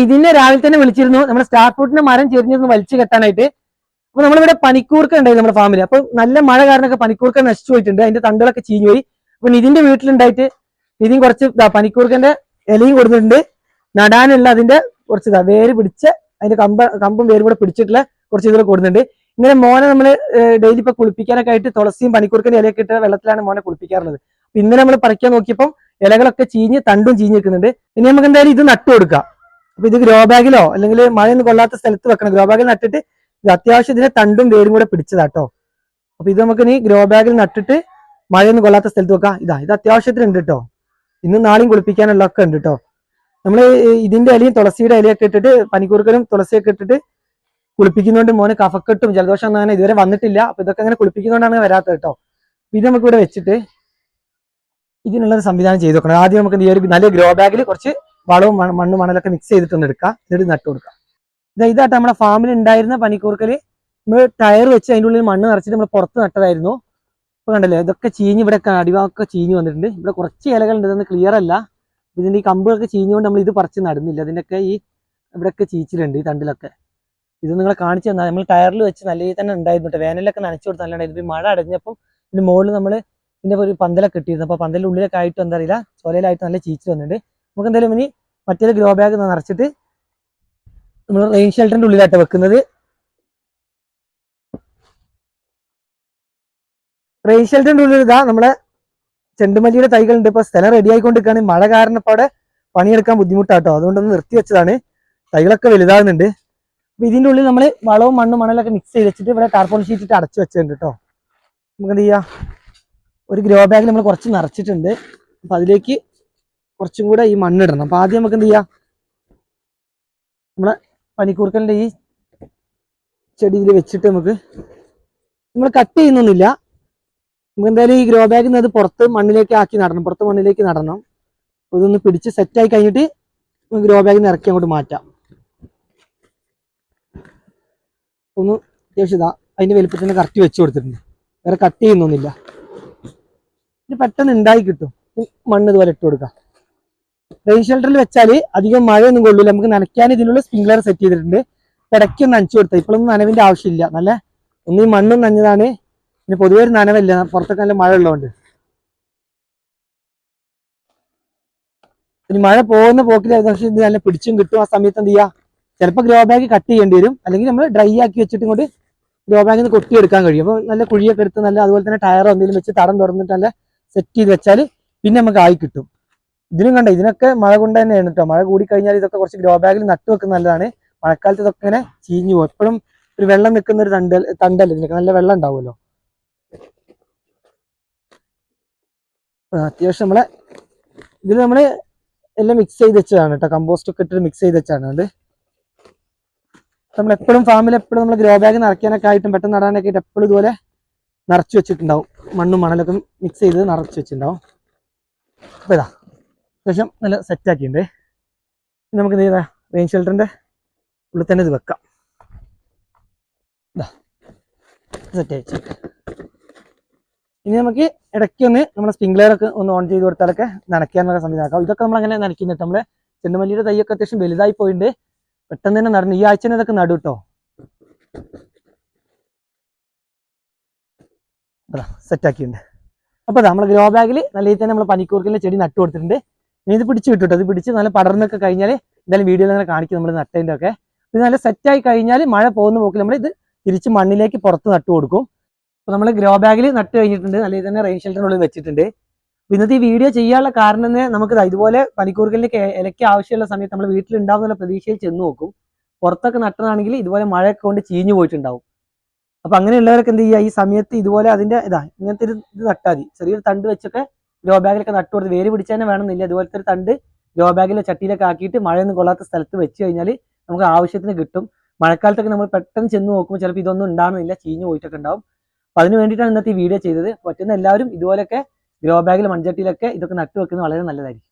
നിതിനെ രാവിലെ തന്നെ വിളിച്ചിരുന്നു. നമ്മുടെ സ്റ്റാർ ഫ്രൂട്ടിന്റെ മരം ചെരിഞ്ഞിരുന്നു വലിച്ചു കെട്ടാനായിട്ട്. അപ്പൊ നമ്മളിവിടെ പനിക്കൂർക്ക ഉണ്ടായിരുന്നു നമ്മുടെ ഫാമിൽ അപ്പൊ നല്ല മഴ കാരണമൊക്കെ പനിക്കൂർക്ക നശിച്ചു പോയിട്ടുണ്ട്. അതിന്റെ തണ്ടുകളൊക്കെ ചീഞ്ഞു പോയി. അപ്പൊ നിതിന്റെ വീട്ടിലുണ്ടായിട്ട് നിതിൻ കുറച്ച് പനിക്കൂർക്കന്റെ ഇലയും കൊടുത്തിട്ടുണ്ട്. നടാനുള്ള അതിന്റെ കുറച്ച് വേര് പിടിച്ച് അതിന്റെ കമ്പ കമ്പും വേരും കൂടെ പിടിച്ചിട്ടുള്ള കുറച്ച് ഇതിൽ കൊടുക്കുന്നുണ്ട് ഇങ്ങനെ മോനെ നമ്മൾ ഡെയിലി ഇപ്പൊ കുളിപ്പിക്കാനൊക്കെ ആയിട്ട് തുളസിയും പനിക്കൂർക്കന്റെ ഇലയൊക്കെ ഇട്ട വെള്ളത്തിലാണ് മോനെ കുളിപ്പിക്കാറുള്ളത്. ഇന്നലെ നമ്മൾ പറിക്കാൻ നോക്കിയപ്പോൾ ഇലകളൊക്കെ ചീഞ്ഞ് തണ്ടും ചീഞ്ഞ് നിൽക്കുന്നുണ്ട്. ഇനി നമുക്ക് എന്തായാലും ഇത് നട്ടു കൊടുക്കാം. അപ്പൊ ഇത് ഗ്രോ ബാഗിലോ അല്ലെങ്കിൽ മഴയൊന്നും കൊള്ളാത്ത സ്ഥലത്ത് വെക്കണം. ഗ്രോ ബാഗിൽ നട്ടിട്ട് ഇത് അത്യാവശ്യം ഇതിന്റെ തണ്ടും വേരും കൂടെ പിടിച്ചതാട്ടോ അപ്പൊ ഇത് നമുക്ക് ഇനി ഗ്രോ ബാഗിൽ നട്ടിട്ട് മഴയൊന്നും കൊള്ളാത്ത സ്ഥലത്ത് വെക്കാം. ഇതാ ഇത് അത്യാവശ്യത്തിന് ഉണ്ട് കേട്ടോ ഇന്നും നാളെയും കുളിപ്പിക്കാനുള്ള ഒക്കെ ഉണ്ട് കേട്ടോ നമ്മൾ ഇതിന്റെ ഇലയും തുളസിയുടെ ഇലയൊക്കെ ഇട്ടിട്ട് പനിക്കൂർക്കലും തുളസിയൊക്കെ ഇട്ടിട്ട് കുളിപ്പിക്കുന്നതുകൊണ്ട് മോനെ കഫക്കെട്ടും ജലദോഷം ഒന്നും അങ്ങനെ ഇതുവരെ വന്നിട്ടില്ല. അപ്പൊ ഇതൊക്കെ അങ്ങനെ കുളിപ്പിക്കുന്നതുകൊണ്ടാണ് വരാത്തത് കേട്ടോ ഇത് നമുക്ക് ഇവിടെ വെച്ചിട്ട് ഇതിനുള്ള സംവിധാനം ചെയ്ത് വെക്കണം. ആദ്യം നമുക്ക് ഈ ഒരു നല്ല ഗ്രോ ബാഗിൽ കുറച്ച് വളവും മണ്ണ് മണലൊക്കെ മിക്സ് ചെയ്തിട്ടൊന്ന് എടുക്കാം. എന്നിട്ട് നട്ടു കൊടുക്കാം. ഇതാ ഇതായിട്ട് നമ്മുടെ ഫാമിൽ ഉണ്ടായിരുന്ന പനിക്കൂർക്കൽ. നമ്മൾ ടയർ വെച്ച് അതിന്റെ ഉള്ളിൽ മണ്ണ് നിറച്ചിട്ട് നമ്മൾ പുറത്ത് നട്ടതായിരുന്നു. ഇപ്പൊ കണ്ടല്ലേ ഇതൊക്കെ ചീഞ്ഞ് ഇവിടെ അടിവാക്കൊക്കെ ചീഞ്ഞ് വന്നിട്ടുണ്ട്. ഇവിടെ കുറച്ച് ഇലകളുണ്ട് ഇതൊന്നും ക്ലിയർ അല്ല. ഇതിന്റെ ഈ കമ്പുകളൊക്കെ ചീഞ്ഞുകൊണ്ട് നമ്മൾ ഇത് പറിച്ച് നടുന്നില്ല. ഇതിന്റെയൊക്കെ ഈ ഇവിടെയൊക്കെ ചീച്ചിലുണ്ട് ഈ തണ്ടിലൊക്കെ. ഇത് നിങ്ങളെ കാണിച്ചു തന്നാൽ നമ്മൾ ടയറിൽ വെച്ച് നല്ല രീതിയിൽ തന്നെ ഉണ്ടായിരുന്നു കേട്ടോ. വേനലൊക്കെ നനച്ചു കൊടുത്ത് ഈ മഴ അടഞ്ഞപ്പം ഇതിന്റെ മുകളിൽ നമ്മൾ ഇതിന്റെ ഒരു പന്തലൊക്കെ ഇട്ടിരുന്നു. അപ്പോൾ പന്തലിന്റെ ഉള്ളിലൊക്കെ ആയിട്ട് എന്താ അറിയില്ല? ചൊലയിലായിട്ട് നല്ല ചീച്ചിൽ വന്നിട്ടുണ്ട്. നമുക്ക് എന്തായാലും ഇനി മറ്റൊരു ഗ്രോ ബാഗ് നിറച്ചിട്ട് നമ്മൾ റെയിൻ ഷെൽട്ടറിന്റെ ഉള്ളിലായിട്ട് വെക്കുന്നത്. റെയിൻ ഷെൽട്ടറിന്റെ ഉള്ളിൽ ഇതാ നമ്മളെ ചെണ്ടുമല്ലിയുടെ തൈകളുണ്ട്. ഇപ്പൊ സ്ഥലം റെഡി ആയിക്കൊണ്ടിരിക്കുകയാണ്. മഴ കാരണം ഇപ്പൊ അവിടെ പണിയെടുക്കാൻ ബുദ്ധിമുട്ടാട്ടോ. അതുകൊണ്ടൊന്ന് നിർത്തി വെച്ചതാണ്. തൈകളൊക്കെ വലുതാകുന്നുണ്ട്. അപ്പൊ ഇതിന്റെ ഉള്ളിൽ നമ്മൾ വളവും മണ്ണും മണലൊക്കെ മിക്സ് ചെയ്ത് വെച്ചിട്ട് ഇവിടെ കാർബൺ ഷീറ്റ് ഇട്ട് അടച്ചു വെച്ചിട്ടുണ്ട് കേട്ടോ നമുക്ക് എന്ത് ചെയ്യാം? ഒരു ഗ്രോ ബാഗിൽ നമ്മൾ കുറച്ച് നിറച്ചിട്ടുണ്ട്. അപ്പൊ അതിലേക്ക് കുറച്ചും കൂടെ ഈ മണ്ണിടണം. അപ്പൊ ആദ്യം നമുക്ക് എന്ത് ചെയ്യാം? നമ്മളെ പനിക്കൂർക്കലിന്റെ ഈ ചെടിയിൽ വെച്ചിട്ട് നമുക്ക് നമ്മൾ കട്ട് ചെയ്യുന്നൊന്നുമില്ല. നമുക്ക് എന്തായാലും ഈ ഗ്രോ ബാഗിൽ നിന്ന് അത് പുറത്ത് മണ്ണിലേക്ക് ആക്കി നടണം. പുറത്ത് മണ്ണിലേക്ക് നടണം. ഇതൊന്ന് പിടിച്ച് സെറ്റായി കഴിഞ്ഞിട്ട് ഗ്രോ ബാഗിൽ നിന്ന് ഇറക്കി അങ്ങോട്ട് മാറ്റാം. ഒന്ന് അത്യാവശ്യം അതിന്റെ വലിപ്പത്തിന് കറക്റ്റ് വെച്ച് കൊടുത്തിട്ടുണ്ട്. വേറെ കട്ട് ചെയ്യുന്നൊന്നുമില്ല. ഇത് പെട്ടെന്ന് ഉണ്ടായി കിട്ടും. മണ്ണ് ഇതുപോലെ ഇട്ട് കൊടുക്കാം. റെയിൻ ഷെൽട്ടറിൽ വെച്ചാൽ അധികം മഴയൊന്നും കൊള്ളില്ല നമുക്ക് നനയ്ക്കാൻ ഇതിനുള്ള സ്പ്രിംഗ്ലർ സെറ്റ് ചെയ്തിട്ടുണ്ട്. ഇടയ്ക്ക് നനച്ചു കൊടുത്താൽ ഇപ്പോഴൊന്നും നനവിന്റെ ആവശ്യമില്ല. നല്ല ഒന്ന് ഈ മണ്ണും നനഞ്ഞതാണ് പിന്നെ പൊതുവെ ഒരു നനവല്ല. പുറത്തൊക്കെ നല്ല മഴ ഉള്ളതുകൊണ്ട്. ഇനി മഴ പോകുന്ന പോക്കിൽ ഏകദേശം നല്ല പിടിച്ചും കിട്ടും. ആ സമയത്ത് എന്ത് ചെയ്യുക ചിലപ്പോൾ ഗ്രോ ബാഗ് കട്ട് ചെയ്യേണ്ടി വരും. അല്ലെങ്കിൽ നമ്മൾ ഡ്രൈ ആക്കി വെച്ചിട്ട് ഇങ്ങോട്ട് ഗ്രോ ബാഗിൽ നിന്ന് കൊട്ടിയെടുക്കാൻ കഴിയും. അപ്പോൾ നല്ല കുഴിയൊക്കെ എടുത്ത് നല്ല അതുപോലെ തന്നെ ടയറോ എന്തെങ്കിലും വെച്ച് തടം തുറന്നിട്ട് നല്ല സെറ്റ് ചെയ്ത് വെച്ചാൽ പിന്നെ നമുക്ക് ആയി കിട്ടും. ഇതിനും കണ്ട ഇതിനൊക്കെ മഴ കൊണ്ട് തന്നെയാണ് കേട്ടോ മഴ കൂടിക്കഴിഞ്ഞാൽ ഇതൊക്കെ കുറച്ച് ഗ്രോ ബാഗിൽ നട്ടു വെക്കുന്ന നല്ലതാണ്. മഴക്കാലത്ത് ഇതൊക്കെ ഇങ്ങനെ ചീഞ്ഞു പോകും എപ്പോഴും ഒരു വെള്ളം നിൽക്കുന്ന ഒരു തണ്ടൽ തണ്ടല്ല? ഇതിനൊക്കെ നല്ല വെള്ളം ഉണ്ടാവുമല്ലോ. അത്യാവശ്യം നമ്മളെ ഇതിൽ നമ്മൾ എല്ലാം മിക്സ് ചെയ്ത് വെച്ചതാണ് കേട്ടോ കമ്പോസ്റ്റ് ഒക്കെ ഇട്ടിട്ട് മിക്സ് ചെയ്ത് വെച്ചാണ് അതുകൊണ്ട് നമ്മൾ എപ്പോഴും ഫാമിൽ എപ്പോഴും നമ്മൾ ഗ്രോ ബാഗ് നിറയ്ക്കാനൊക്കെ ആയിട്ടും പെട്ടെന്ന് നടാനൊക്കെ ആയിട്ട് എപ്പോഴും ഇതുപോലെ നിറച്ച് വെച്ചിട്ടുണ്ടാവും. മണ്ണും മണലൊക്കെ മിക്സ് ചെയ്ത് നിറച്ച് വെച്ചിട്ടുണ്ടാവും. അപ്പോൾ ഇതാ. അത്യാവശ്യം നല്ല സെറ്റ് ആക്കിയിട്ടുണ്ട്. ഇനി നമുക്ക് എന്ത് ചെയ്താ റെയിൻ ഷെൽട്ടറിന്റെ ഉള്ളിൽ തന്നെ ഇത് വെക്കാം. സെറ്റ് അയച്ചു ഇനി നമുക്ക് ഇടയ്ക്ക് ഒന്ന് നമ്മുടെ സ്പ്രിംഗ്ലറൊക്കെ ഒന്ന് ഓൺ ചെയ്ത് കൊടുത്താലൊക്കെ നനയ്ക്കാനുള്ള സംവിധാനം ഇതൊക്കെ നമ്മൾ അങ്ങനെ നനയ്ക്കുന്നുണ്ട്. നമ്മൾ ചെണ്ടുമല്ലിയുടെ തൈയൊക്കെ അത്യാവശ്യം വലുതായി പോയിട്ടുണ്ട്. പെട്ടെന്ന് തന്നെ നടന്നു ഈ ആഴ്ച തന്നെ ഇതൊക്കെ നടു കേട്ടോ. സെറ്റ് ആക്കിയിട്ടുണ്ട്. അപ്പോൾ നമ്മൾ ഗ്രോ ബാഗിൽ നല്ല രീതിയിൽ തന്നെ നമ്മൾ പനിക്കൂർക്കലിന്റെ ചെടി നട്ടു കൊടുത്തിട്ടുണ്ട്. ഇനി ഇത് പിടിച്ച് വിട്ടു അത് ഇത് പിടിച്ച് നല്ല പടർന്നൊക്കെ കഴിഞ്ഞാൽ എന്തായാലും വീഡിയോയിൽ അങ്ങനെ കാണിക്കും നമ്മൾ നട്ടതിന്റെ ഒക്കെ. ഇത് നല്ല സെറ്റായി കഴിഞ്ഞാൽ മഴ പോകുന്ന പോക്കിൽ നമ്മൾ ഇത് തിരിച്ച് മണ്ണിലേക്ക് പുറത്ത് നട്ടു കൊടുക്കും. അപ്പോൾ നമ്മൾ ഗ്രോ ബാഗിൽ നട്ട് കഴിഞ്ഞിട്ടുണ്ട്. നല്ല രീതിയിൽ തന്നെ റെയിൻ ഷെൽട്ടറിനുള്ളിൽ വെച്ചിട്ടുണ്ട്. ഇന്നത്തെ ഈ വീഡിയോ ചെയ്യാനുള്ള കാരണം തന്നെ നമുക്ക് ഇതുപോലെ പനിക്കൂർക്കലിന്റെ ഇലയ്ക്ക് ആവശ്യമുള്ള സമയത്ത് നമ്മൾ വീട്ടിലുണ്ടാവുന്ന പ്രതീക്ഷയിൽ ചെന്ന് നോക്കും. പുറത്തൊക്കെ നട്ടതാണെങ്കിൽ ഇതുപോലെ മഴയൊക്കെ കൊണ്ട് ചീഞ്ഞു പോയിട്ടുണ്ടാവും. അപ്പം അങ്ങനെയുള്ളവരൊക്കെ എന്ത് ചെയ്യുക? ഈ സമയത്ത് ഇതുപോലെ അതിന്റെ ഇതാ ഇങ്ങനത്തെ ഒരു ഇത് നട്ടാൽ മതി. ചെറിയൊരു തണ്ട് വെച്ചൊക്കെ ഗ്രോ ബാഗിലൊക്കെ നട്ടു കൊടുത്ത് വേര് പിടിച്ചാൽ തന്നെ വേണമെന്നില്ല. ഇതുപോലത്തെ ഒരു തണ്ട് ഗ്രോ ബാഗിലെ ചട്ടിയിലൊക്കെ ആക്കിയിട്ട് മഴയൊന്നും കൊള്ളാത്ത സ്ഥലത്ത് വെച്ച് കഴിഞ്ഞാൽ നമുക്ക് ആവശ്യത്തിന് കിട്ടും. മഴക്കാലത്തൊക്കെ നമ്മൾ പെട്ടെന്ന് ചെന്ന് നോക്കുമ്പോൾ ചിലപ്പോൾ ഇതൊന്നും ഉണ്ടാകുന്നില്ല ചീഞ്ഞു പോയിട്ടൊക്കെ ഉണ്ടാവും. അപ്പൊ അതിന് വേണ്ടിയിട്ടാണ് ഇന്നത്തെ ഈ വീഡിയോ ചെയ്തത്. പറ്റുന്ന എല്ലാവരും ഇതുപോലെയൊക്കെ ഗ്രോ ബാഗിൽ മൺചട്ടിയിലൊക്കെ ഇതൊക്കെ നട്ടു വെക്കുന്നത് വളരെ നല്ലതായിരിക്കും.